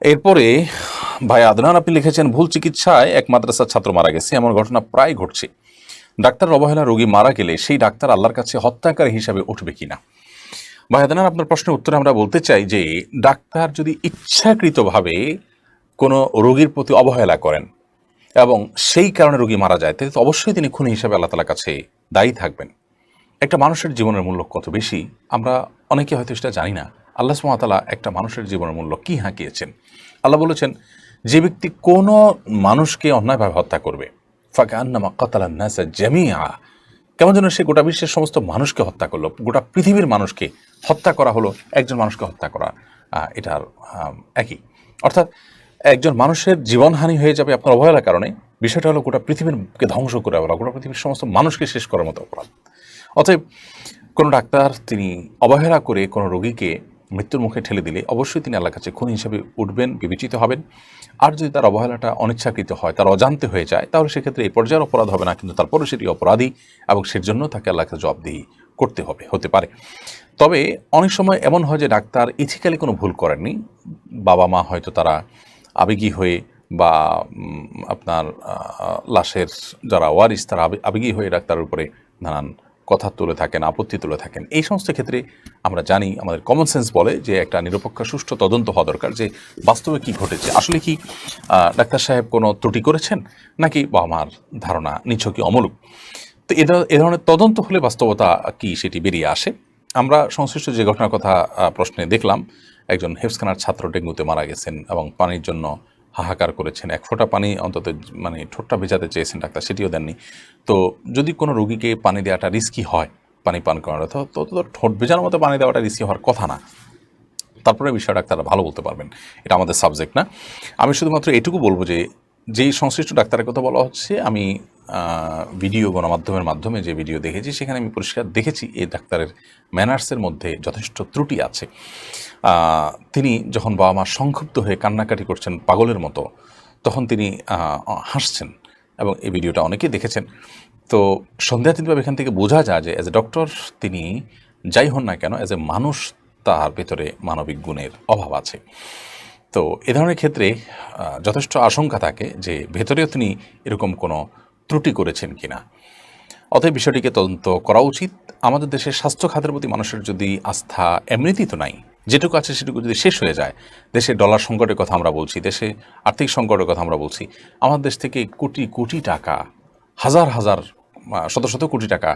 এরপরে, ভাই আদনান, আপনি লিখেছেন, ভুল চিকিৎসায় এক মাদ্রাসার ছাত্র মারা গেছে। এমন ঘটনা প্রায় ঘটছে। ডাক্তার অবহেলা রোগী মারা গেলে সেই ডাক্তার আল্লাহর কাছে হত্যাকারী হিসাবে উঠবে কিনা? ভাই আদনান, আপনার প্রশ্নের উত্তরে আমরা বলতে চাই যে, ডাক্তার যদি ইচ্ছাকৃতভাবে কোনো রোগীর প্রতি অবহেলা করেন এবং সেই কারণে রোগী মারা যায়, তাহলে তো অবশ্যই তিনি খুনি হিসাবে আল্লাহ তালার কাছে দায়ী থাকবেন। একটা মানুষের জীবনের মূল্য কত বেশি, আমরা অনেকে হয়তো সেটা জানি না। আল্লাহ সুমাতালা একটা মানুষের জীবনের মূল্য কী হাঁকিয়েছেন? আল্লাহ বলেছেন, যে ব্যক্তি কোনো মানুষকে অন্যায়ভাবে হত্যা করবে ফাঁকে আন্নামা কাতালান্নাসা জামিয়া কেমন যেন সে গোটা বিশ্বের সমস্ত মানুষকে হত্যা করল, গোটা পৃথিবীর মানুষকে হত্যা করা হলো, একজন মানুষকে হত্যা করা এটার একই। অর্থাৎ একজন মানুষের জীবনহানি হয়ে যাবে আপনার অবহেলার কারণে, বিষয়টা হলো গোটা পৃথিবীরকে ধ্বংস করে বলা গোটা পৃথিবীর সমস্ত মানুষকে শেষ করার মতো অপরাধ। অতএব কোনো ডাক্তার, তিনি অবহেলা করে কোনো রোগীকে মৃত্যুর মুখে ঠেলে দিলে অবশ্যই তিনি আল্লাহর কাছে খুন হিসেবে উঠবেন, বিবেচিত হবেন। আর যদি তার অবহেলাটা অনিচ্ছাকৃত হয়, তার অজান্তে হয়ে যায়, তাহলে সেক্ষেত্রে এই পর্যায়ের অপরাধ হবে না, কিন্তু তারপরে সেটি অপরাধী এবং সের জন্য তাকে আল্লাহকে জবাবদিহি করতে হবে, হতে পারে। তবে অনেক সময় এমন হয় যে ডাক্তার ইথিক্যালি কোনো ভুল করেননি, বাবা মা হয়তো তারা আবেগী হয়ে বা আপনার লাশের যারা ওয়ারিস তারা আবে- আবেগী হয়ে ডাক্তারের উপরে নানান কথা তুলে থাকেন, আপত্তি তুলে থাকেন। এই সমস্ত ক্ষেত্রে আমরা জানি, আমাদের কমন সেন্স বলে যে একটা নিরপেক্ষ, সুষ্ঠু তদন্ত হওয়া দরকার যে বাস্তবে কি ঘটেছে। আসলে কি ডাক্তার সাহেব কোনো ত্রুটি করেছেন? নাকি, বা আমার ধারণা নিছকই অমূলক? তো এ ধরনের তদন্ত হলে বাস্তবতা কি সেটি বেরিয়ে আসে? আমরা সংশ্লিষ্ট যে ঘটনার কথা প্রশ্নে দেখলাম, একজন হেফসখানার ছাত্র ডেঙ্গুতে মারা গেছেন এবং পানির জন্য হাহাকার করেছেন। এক ফোঁটা পানি অন্তত মানে ঠোঁটটা ভেজাতে চেয়েছেন ডাক্তার, সেটিও দেননি। তো যদি কোনো রোগীকে পানি দেওয়াটা রিস্কি হয়, পানি পান করার তো তো ঠোঁট ভেজানোর মতো পানি দেওয়াটা রিস্কি হওয়ার কথা না। তারপরে বিষয় ডাক্তাররা ভালো বলতে পারবেন। এটা আমাদের সাবজেক্ট না। আমি শুধুমাত্র এটুকু বলব যে, যেই সংশ্লিষ্ট ডাক্তারের কথা বলা হচ্ছে, আমি ভিডিও গণমাধ্যমের মাধ্যমে যে ভিডিও দেখেছি, সেখানে আমি পরিষ্কার দেখেছি এই ডাক্তারের ম্যানার্সের মধ্যে যথেষ্ট ত্রুটি আছে। তিনি যখন বাবা মা সংক্ষুব্ধ হয়ে কান্নাকাটি করছেন পাগলের মতো, তখন তিনি হাসছেন এবং এই ভিডিওটা অনেকেই দেখেছেন। তো সন্ধ্যা সন্দেহাতীতভাবে এখান থেকে বোঝা যায় যে অ্যাজ এ ডক্টর তিনি যাই হন না কেন অ্যাজ এ মানুষ তার ভেতরে মানবিক গুণের অভাব আছে। তো এ ধরনের ক্ষেত্রে যথেষ্ট আশঙ্কা থাকে যে ভেতরেও তিনি এরকম কোনো ত্রুটি করেছেন কিনা? অতএব বিষয়টিকে তদন্ত করা উচিত। আমাদের দেশের স্বাস্থ্য খাতের প্রতি মানুষের যদি আস্থা এমনিতেই তো নাই, যেটুকু আছে সেটুকু যদি শেষ হয়ে যায়, দেশে ডলার সংকটের কথা আমরা বলছি, দেশে আর্থিক সংকটের কথা আমরা বলছি, আমাদের দেশ থেকে কোটি কোটি টাকা, হাজার হাজার শত শত কোটি টাকা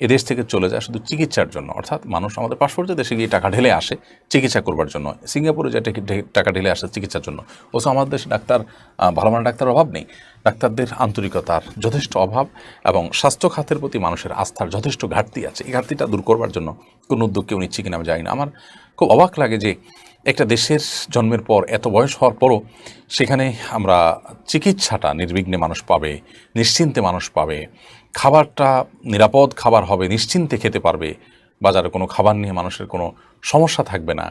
এদেশ থেকে চলে যায় শুধু চিকিৎসার জন্য। অর্থাৎ মানুষ আমাদের পার্শ্ববর্তী দেশে গিয়ে টাকা ঢেলে আসে চিকিৎসা করবার জন্য। সিঙ্গাপুরে যে টাকা ঢেলে আসে চিকিৎসার জন্য। অথচ আমাদের দেশে ডাক্তার ভালো মানের ডাক্তার অভাব নেই। ডাক্তারদের আন্তরিকতার যথেষ্ট অভাব এবং স্বাস্থ্য খাতের প্রতি মানুষের আস্থার যথেষ্ট ঘাটতি আছে। এই ঘাটতিটা দূর করবার জন্য কোনো উদ্যোগ কেউ নিচ্ছে কিনা আমি জানি না। আমার খুব অবাক লাগে যে একটা দেশের জন্মের পর, এত বয়স হওয়ার পরও সেখানে আমরা চিকিৎসাটা নির্বিঘ্নে মানুষ পাবে, নিশ্চিন্তে মানুষ পাবে, খাবারটা নিরাপদ খাবার হবে, নিশ্চিন্তে খেতে পারবে, বাজারে কোনো খাবার নিয়ে মানুষের কোনো সমস্যা থাকবে না।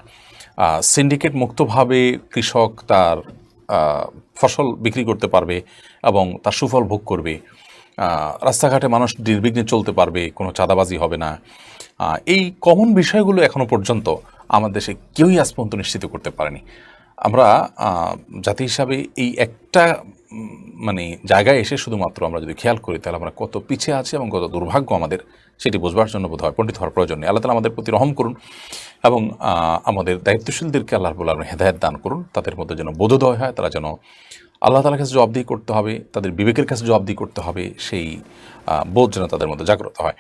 সিন্ডিকেট মুক্তভাবে কৃষক তার ফসল বিক্রি করতে পারবে এবং তার সুফল ভোগ করবে। রাস্তাঘাটে মানুষ নির্বিঘ্নে চলতে পারবে, কোনো চাঁদাবাজি হবে না। এই কমন বিষয়গুলো এখনও পর্যন্ত আমাদের দেশে কেউই আজ পর্যন্ত নিশ্চিত করতে পারেনি। আমরা জাতি হিসাবে এই একটা মানে জায়গায় এসে শুধুমাত্র আমরা যদি খেয়াল করি, তাহলে আমরা কত পিছিয়ে আছি এবং কত দুর্ভাগ্য আমাদের, সেটি বোঝবার জন্য বোধ হয় পণ্ডিত হওয়ার প্রয়োজন নেই। আল্লাহ তালা আমাদের প্রতি রহম করুন এবং আমাদের দায়িত্বশীলদেরকে আল্লাহ রবুল্লা হেদায়ত দান করুন। তাদের মধ্যে যেন বোধোদয় হয়, তারা যেন আল্লাহ তালার কাছে জবাবদিহি করতে হবে, তাদের বিবেকের কাছে জবাবদিহি করতে হবে, সেই বোধ যেন তাদের মধ্যে জাগ্রত হয়।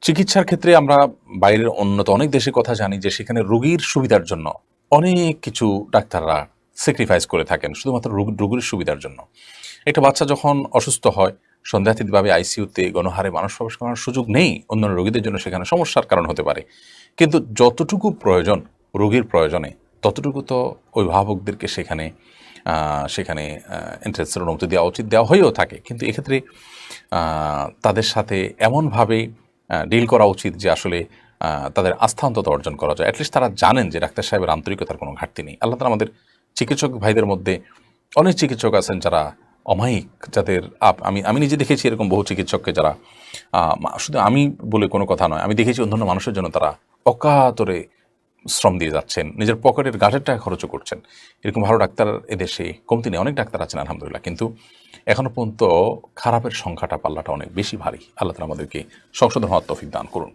চিকিৎসার ক্ষেত্রে আমরা বাইরের অন্যত অনেক দেশের কথা জানি যে সেখানে রোগীর সুবিধার জন্য অনেক কিছু ডাক্তাররা স্যাক্রিফাইস করে থাকেন, শুধুমাত্র রোগ- রোগীর সুবিধার জন্য। একটা বাচ্চা যখন অসুস্থ হয়, সন্দেহাতীতভাবে আইসিইউতে গণহারে মানুষ প্রবেশ করার সুযোগ নেই, অন্যান্য রোগীদের জন্য সেখানে সমস্যার কারণ হতে পারে। কিন্তু যতটুকু প্রয়োজন, রোগীর প্রয়োজনে, ততটুকু তো অভিভাবকদেরকে সেখানে সেখানে ইন্টারেস্টের অনুমতি দেওয়া উচিত, দেওয়া হয়েও থাকে। কিন্তু এক্ষেত্রে তাদের সাথে এমনভাবে ডিল করা উচিত যে আসলে তাদের আস্থা অন্তত অর্জন করা যায়। অ্যাটলিস্ট তারা জানেন যে ডাক্তার সাহেবের আন্তরিকতার কোনো ঘাটতি নেই। আল্লাহ তালা আমাদের চিকিৎসক ভাইদের মধ্যে অনেক চিকিৎসক আছেন যারা অমায়িক, যাদের আমি আমি নিজে দেখেছি এরকম বহু চিকিৎসককে যারা শুধু আমি বলে কোনো কথা নয়, আমি দেখেছি অন্যান্য মানুষের জন্য তারা অকাতরে শ্রম দিয়ে যাচ্ছেন, নিজের পকেটের গাছের টাকা খরচ করছেন। এরকম ভালো ডাক্তার এদেশে কমতি নেই, অনেক ডাক্তার আছেন, আলহামদুলিল্লাহ। কিন্তু এখনও পর্যন্ত খারাপের সংখ্যাটা, পাল্লাটা অনেক বেশি ভারী। আল্লাহ তালা আমাদেরকে সংশোধন হওয়ার তফিক দান করুন।